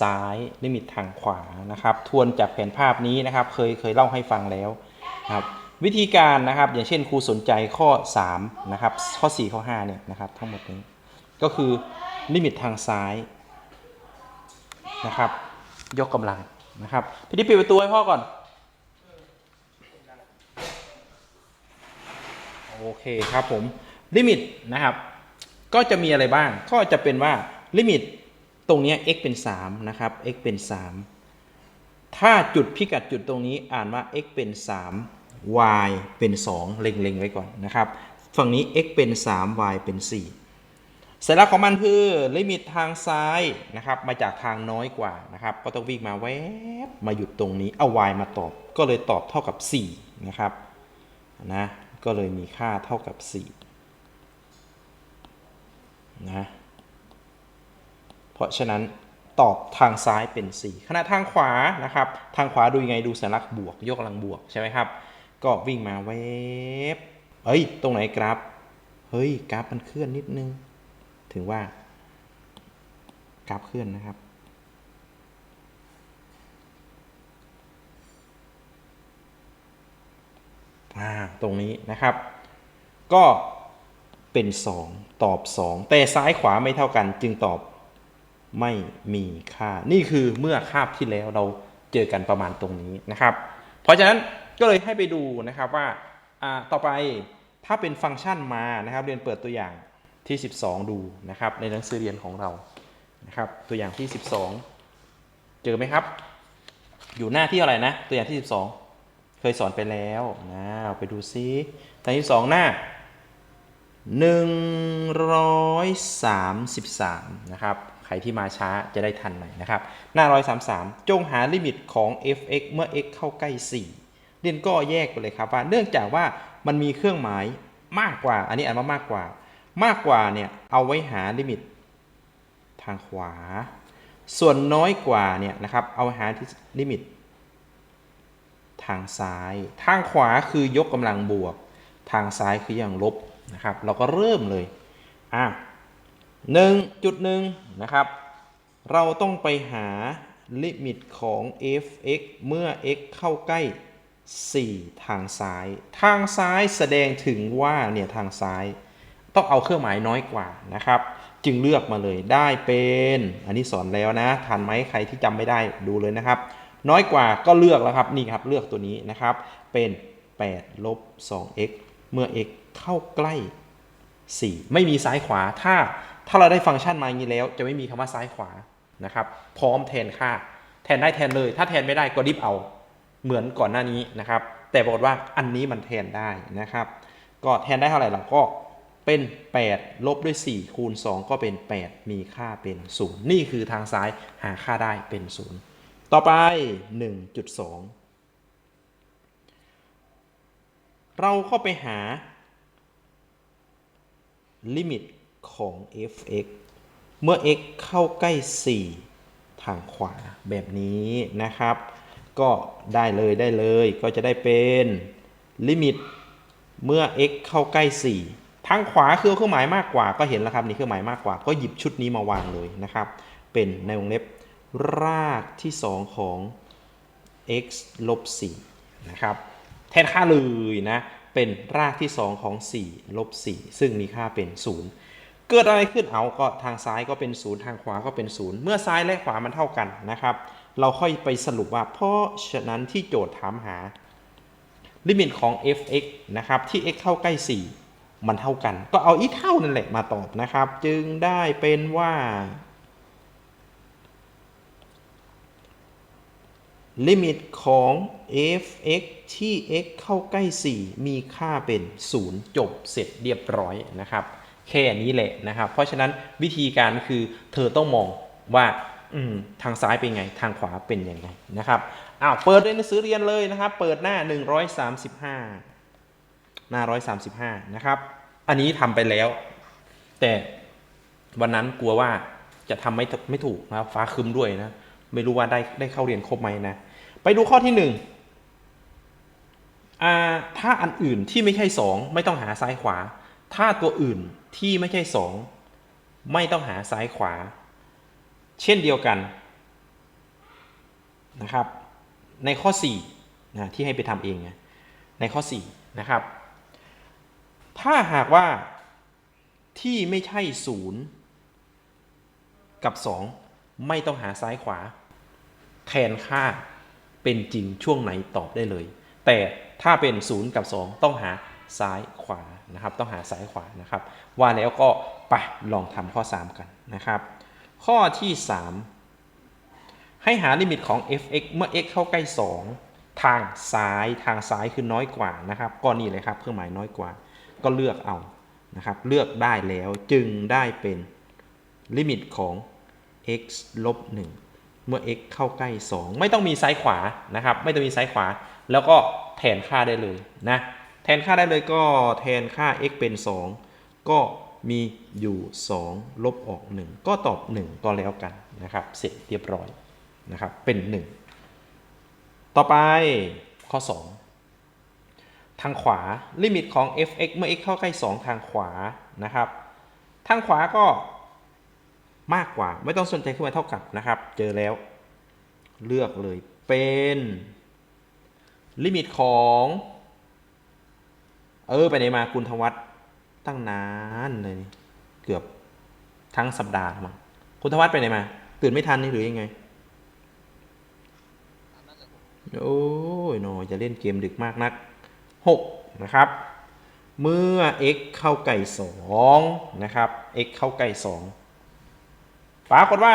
ซ้ายลิมิตทางขวานะครับ ทวนจากแผนภาพนี้นะครับ เคยเคยเล่าให้ฟังแล้วนะครับวิธีการนะครับ อย่างเช่นครูสนใจข้อ3นะครับข้อ 4 ข้อ5เนี่ยนะครับ ทั้งหมดนี้ ก็คือลิมิตทางซ้ายนะครับ ยกกำลังนะครับพี่ดิปิดประตูให้พ่อก่อน โอเคครับผม ลิมิตนะครับ ก็จะมีอะไรบ้าง ก็จะเป็นว่าลิมิต ตรงนี้ x เป็น 3 นะครับ x เป็น 3 ถ้าจุดพิกัดจุดตรงนี้อ่านว่า x เป็น 3 y เป็น 2 เล็งๆ ไว้ก่อนนะครับ ฝั่งนี้ x เป็น 3 y เป็น 4 สัญลักษณ์ของมันคือ ลิมิตทางซ้ายนะครับ มาจากทางน้อยกว่านะครับ ก็ต้องวิ่งมาแวบมาหยุดตรงนี้ เอา y มาตอบ ก็เลยตอบเท่ากับ 4 นะครับ นะ ก็เลยมีค่าเท่ากับ 4 นะ เพราะฉะนั้นตอบทางซ้ายเป็น 4 ขณะทางขวานะครับ ทางขวาดูยังไงดูสัญลักษณ์บวก ยกกำลังบวกใช่ไหมครับ ก็วิ่งมาเวฟเฮ้ย ตรงไหนกราฟ เฮ้ย กราฟมันเคลื่อนนิดนึง ถึงว่ากราฟเคลื่อนนะครับ ตรงนี้นะครับ ก็เป็น 2 ตอบ 2 แต่ซ้ายขวาไม่เท่ากันจึงตอบ ไม่มีค่า นี่คือเมื่อคาบที่แล้วเราเจอกันประมาณตรงนี้นะครับ เพราะฉะนั้นก็เลยให้ไปดูนะครับว่าต่อไปถ้าเป็นฟังก์ชันมานะครับ เรียนเปิดตัวอย่างที่ 12 ดูนะครับ ในหนังสือเรียนของเรานะครับตัวอย่างที่ 12 เจอไหมครับ อยู่หน้าที่อะไรนะ ตัวอย่างที่ 12 เคยสอนไปแล้วนะไปดูซิตัวอย่างที่2หน้า 133 นะครับ ใครที่มาช้าจะได้ทันหน่อยนะครับ หน้า 133 จงหาลิมิตของ f(x) เมื่อ x เข้าใกล้ 4 เรียนก็แยกไปเลยครับว่า เนื่องจากว่ามันมีเครื่องหมายมากกว่า อันนี้อ่านว่ามากกว่า มากกว่าเนี่ยเอาไว้หาลิมิตทางขวา ส่วนน้อยกว่าเนี่ยนะครับเอาหาที่ลิมิต ทางซ้าย ทางขวาคือยกกำลังบวก ทางซ้ายคืออย่างลบนะครับ เราก็เริ่มเลยอะ หนึ่งจุดหนึ่งนะครับ เราต้องไปหาลิมิตของ f(x) เมื่อ x เข้าใกล้ 4 ทางซ้าย ทางซ้ายแสดงถึงว่าเนี่ยทางซ้าย ต้องเอาเครื่องหมายน้อยกว่านะครับ จึงเลือกมาเลยได้เป็น อันนี้สอนแล้วนะทันไหมใครที่จำไม่ได้ดูเลยนะครับ น้อยกว่าก็เลือกแล้วครับนี่ครับเลือกตัวนี้นะครับ เป็น8ลบ 2x เมื่อ x เข้าใกล้ 4 ไม่มีซ้ายขวาถ้า ถ้าเราได้ฟังก์ชันมาอย่างนี้แล้ว จะไม่มีคำว่าซ้ายขวานะครับพร้อมแทนค่า แทนได้แทนเลย ถ้าแทนไม่ได้ก็ดิฟเอาเหมือนก่อนหน้านี้นะครับ แต่ปรากฏว่าอันนี้มันแทนได้นะครับ ก็แทนได้เท่าไหร่ล่ะก็เป็น 8 ลบด้วย 4 คูณ 2 ก็เป็น 8 มีค่าเป็น 0 นี่คือทางซ้ายหาค่าได้เป็น 0 ต่อไป 1.2 เราเข้าไปหาลิมิต ของ f(x) เมื่อ x เข้าใกล้ 4 ทางขวาแบบนี้นะครับ ก็ได้เลยได้เลยก็จะได้เป็นลิมิตเมื่อ x เข้าใกล้ 4 ทางขวาคือเครื่องหมายมากกว่าก็เห็นแล้วครับนี่เครื่องหมายมากกว่า ก็หยิบชุดนี้มาวางเลยนะครับ เป็นในวงเล็บรากที่ 2 ของ x ลบ4นะครับแทนค่าเลยนะ เป็นรากที่ 2 ของ 4 ลบ 4 ซึ่งมีค่าเป็น 0 เกิดอะไรขึ้นเอาก็ทางซ้ายก็เป็น0ทางขวาก็เป็น0เมื่อซ้ายและขวามันเท่ากันนะครับ เราค่อยไปสรุปว่า เพราะฉะนั้นที่โจทย์ถามหา ลิมิตของ f(x) นะครับที่ x เข้าใกล้ 4 มันเท่ากัน ก็เอาอีเท่านั่นแหละมาตอบนะครับ จึงได้เป็นว่า ลิมิตของ f(x) ที่ x เข้าใกล้ 4 มีค่าเป็น 0 จบเสร็จเรียบร้อยนะครับ แค่นี้แหละนะครับ เพราะฉะนั้นวิธีการคือเธอต้องมองว่าทางซ้ายเป็นไง ทางขวาเป็นยังไงนะครับอ้าวเปิดในหนังสือเรียนเลยนะครับ เปิดหน้า 135 หน้า 135 นะครับ อันนี้ทำไปแล้ว แต่วันนั้นกลัวว่าจะทำไม่ไม่ถูกนะครับฟ้าคึมด้วยนะ ไม่รู้ว่าได้ได้เข้าเรียนครบไหมนะ ไปดูข้อที่หนึ่งอ่าถ้าอันอื่นที่ไม่ใช่สองไม่ต้องหาซ้ายขวา ถ้าตัวอื่น ที่ไม่ใช่สองไม่ต้องหาซ้ายขวา เช่นเดียวกันนะครับ ในข้อ4นะที่ให้ไปทำเองในข้อ4นะครับ ถ้าหากว่าที่ไม่ใช่0กับ 2 ไม่ต้องหาซ้ายขวา แทนค่าเป็นจริงช่วงไหนตอบได้เลย แต่ถ้าเป็น 0 กับ 2 ต้องหา ซ้ายขวานะครับ ต้องหาซ้ายขวานะครับ ว่าแล้วก็ไปลองทำข้อ 3 กันนะครับ ข้อที่ 3 ให้หาลิมิตของ f(x) เมื่อ x เข้าใกล้ 2 ทางซ้ายทางซ้ายคือน้อยกว่านะครับ ก็นี่เลยครับเครื่องหมายน้อยกว่า ก็เลือกเอานะครับ เลือกได้แล้วจึงได้เป็นลิมิตของ x ลบ1เมื่อ x เข้าใกล้ 2 ไม่ต้องมีซ้ายขวานะครับ ไม่ต้องมีซ้ายขวา แล้วก็แทนค่าได้เลยนะ แทนค่าได้เลยก็แทนค่า x เป็น 2 ก็มีอยู่ 2 ลบออก 1 ก็ตอบ 1 ก็แล้วกันนะครับ เสร็จเรียบร้อยนะครับ เป็น 1 ต่อไปข้อ 2 ทางขวาลิมิตของ f(x) เมื่อ x เข้าใกล้ 2 ทางขวานะครับ ทางขวาก็มากกว่าไม่ต้องสนใจขึ้นมาเท่ากับนะครับ เจอแล้ว เลือกเลยเป็น ลิมิตของ เออ ไปไหนมาคุณธวัฒน์ตั้งนานเลยเกือบทั้งสัปดาห์มาคุณธวัฒน์ไปไหนมา ตื่นไม่ทันนี่หรือยังไงโอ้ยโนจะเล่นเกมดึกมากนัก 6 นะครับ เมื่อ x เข้าไก่2นะครับ x เข้าไก่2ปรากฏว่า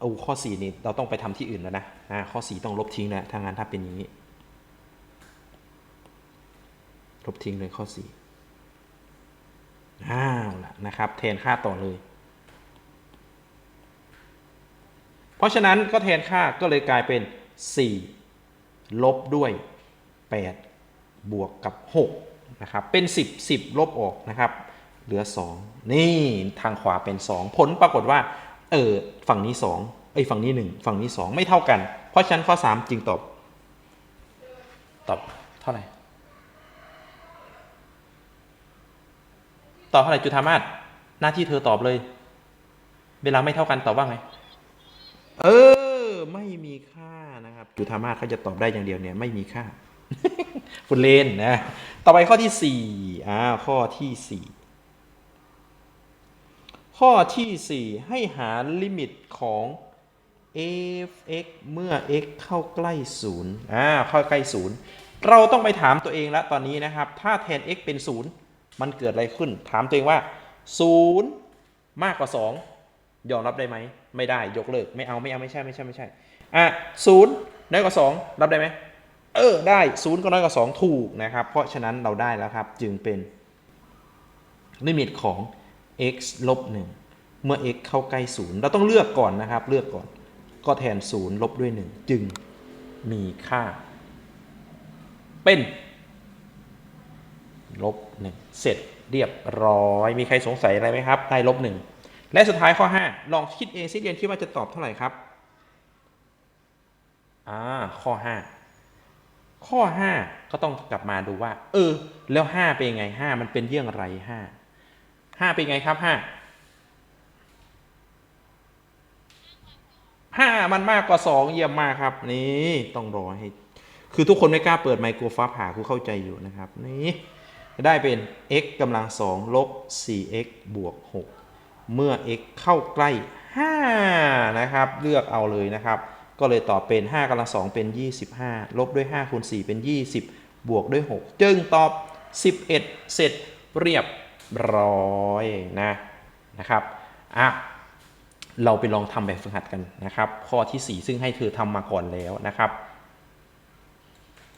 โอ้ข้อ 4 นี่เราต้องไปทำที่อื่นแล้วนะอ่าข้อ 4 ต้องลบทิ้งแล้วถ้างั้นถ้าเป็นอย่างนี้ ลบทิ้งเลยข้อ4อ้าวล่ะนะครับ แทนค่าต่อเลย เพราะฉะนั้นก็แทนค่าก็เลยกลายเป็น 4 ลบด้วย 8 บวกกับ 6 นะครับ เป็น 10 10 ลบออกนะครับ เหลือ 2 นี่ทางขวาเป็น 2 ผลปรากฏว่า เออฝั่งนี้ 2 ไอ้ฝั่งนี้ 1 ฝั่งนี้ 2 ไม่เท่ากัน เพราะฉะนั้นข้อ 3 จึงตอบ ตอบเท่าไหร่ ตอบเท่าไหร่จุธามาศหน้าที่เธอตอบเลย เวลาไม่เท่ากันตอบว่าไง เออ ไม่มีค่านะครับ จุธามาศเขาจะตอบได้อย่างเดียวเนี่ย ไม่มีค่า คุณเลนนะ ต่อไปข้อที่สี่อ่าข้อที่สี่ข้อที่สี่ให้หาลิมิตของ f(x) เมื่อ x เข้าใกล้ศูนย์อ่าเข้าใกล้ศูนย์เราต้องไปถามตัวเองแล้วตอนนี้นะครับ ถ้าแทน x เป็นศูนย์ มันเกิดอะไรขึ้น ถามตัวเองว่าศูนย์มากกว่าสองยอมรับได้ไหม ไม่ได้ยกเลิก ไม่เอาไม่เอาไม่ใช่ไม่ใช่ไม่ใช่อะศูนย์น้อยกว่าสองรับได้ไหมเออได้ศูนย์ก็น้อยกว่าสองถูกนะครับ เพราะฉะนั้นเราได้แล้วครับ จึงเป็นลิมิตของ x ลบหนึ่งเมื่อ x เข้าใกล้ศูนย์เราต้องเลือกก่อนนะครับ เลือกก่อน ก็แทนศูนย์ลบด้วยหนึ่งจึงมีค่า เป็น ลบหนึ่งเสร็จเรียบร้อย มีใครสงสัยอะไรไหมครับ ได้ลบหนึ่งและสุดท้ายข้อ 5 ลองคิดเองสิเรียนคิดว่าจะตอบเท่าไหร่ครับ อ่า ข้อ 5 ข้อ 5 ก็ต้องกลับมาดูว่า เออ แล้ว 5 เป็นยังไง 5 มันเป็นเรื่องไร5 5 เป็นไงครับ 5 5 มันมากกว่า 2 เยี่ยมมากครับ นี่ต้องรอให้ คือทุกคนไม่กล้าเปิดไมโครฟ้าผ่าคุณเข้าใจอยู่นะครับ นี่ ได้เป็น x กำลัง2ลบ 4x บวก 6 เมื่อ x เข้าใกล้ 5 นะครับ เลือกเอาเลยนะครับ ก็เลยตอบเป็น 5กำลัง2เป็น 25 ลบด้วย 5คูณ4เป็น 20 บวกด้วย 6 จึงตอบ 11 เสร็จเรียบร้อยนะนะครับอะเราไปลองทำแบบฝึกหัดกันนะครับ ข้อที่ 4 ซึ่งให้เธอทำมาก่อนแล้วนะครับ